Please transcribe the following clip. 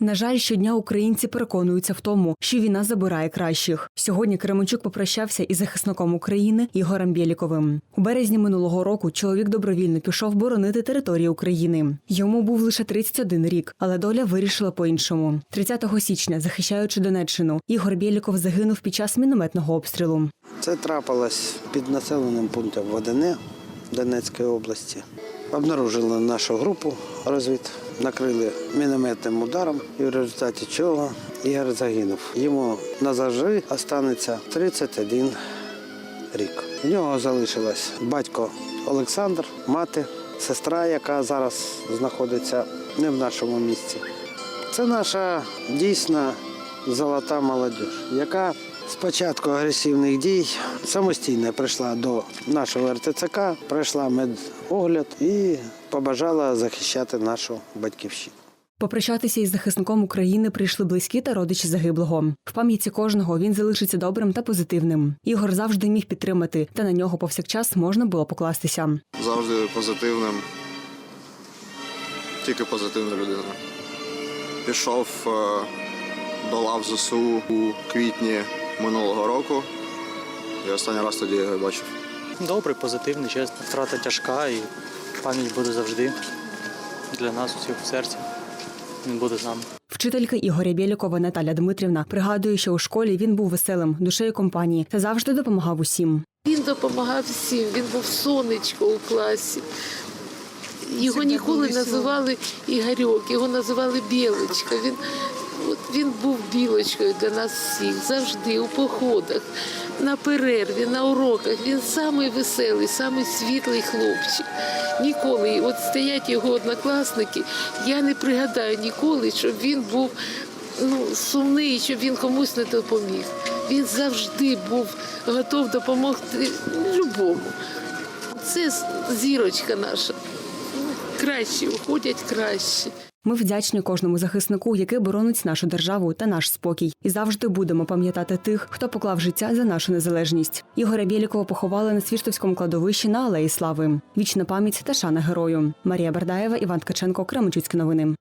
На жаль, щодня українці переконуються в тому, що війна забирає кращих. Сьогодні Кременчук попрощався із захисником України Ігорем Бєліковим. У березні минулого року чоловік добровільно пішов боронити територію України. Йому був лише 31 рік, але доля вирішила по-іншому. 30 січня, захищаючи Донеччину, Ігор Бєліков загинув під час мінометного обстрілу. Це трапилось під населеним пунктом Водяне Донецької області. Обнаружили нашу групу розвід, накрили мінометним ударом, і в результаті чого Ігор загинув. Йому назавжди останеться 31 рік. В нього залишилось батько Олександр, мати, сестра, яка зараз знаходиться не в нашому місці. Це наша дійсна золота молодь, яка з початку агресивних дій самостійно прийшла до нашого РТЦК, пройшла медогляд і побажала захищати нашу батьківщину. Попрощатися із захисником України прийшли близькі та родичі загиблого. В пам'яті кожного він залишиться добрим та позитивним. Ігор завжди міг підтримати, та на нього повсякчас можна було покластися. завжди позитивним. Тільки позитивна людина. Пішов е, до лав ЗСУ у квітні минулого року. І останній раз тоді я його бачив. Добрий, позитивний, чесно. Втрата тяжка і пам'ять буде завжди для нас усіх в серці. Він буде з нами. Вчителька Ігоря Бєлікова Наталя Дмитрівна пригадує, що у школі він був веселим, душею компанії та завжди допомагав усім. Він допомагав всім, він був сонечко у класі. Його ніколи називали Ігорьок, його називали Білочка. Він, от, він був білочкою для нас всіх, завжди у походах, на перерві, на уроках. Він самий веселий, самий світлий хлопчик. Ніколи, от стоять його однокласники, я не пригадаю ніколи, щоб він був ну, сумний, щоб він комусь не допоміг. Він завжди був готов допомогти любому. Це зірочка наша. Кращі уходять кращі. Ми вдячні кожному захиснику, який боронить нашу державу та наш спокій, і завжди будемо пам'ятати тих, хто поклав життя за нашу незалежність. Ігоря Бєлікова поховали на Свіштовському кладовищі на Алеї Слави. Вічна пам'ять та шана герою. Марія Бердаєва, Іван Ткаченко, Кременчуцькі новини.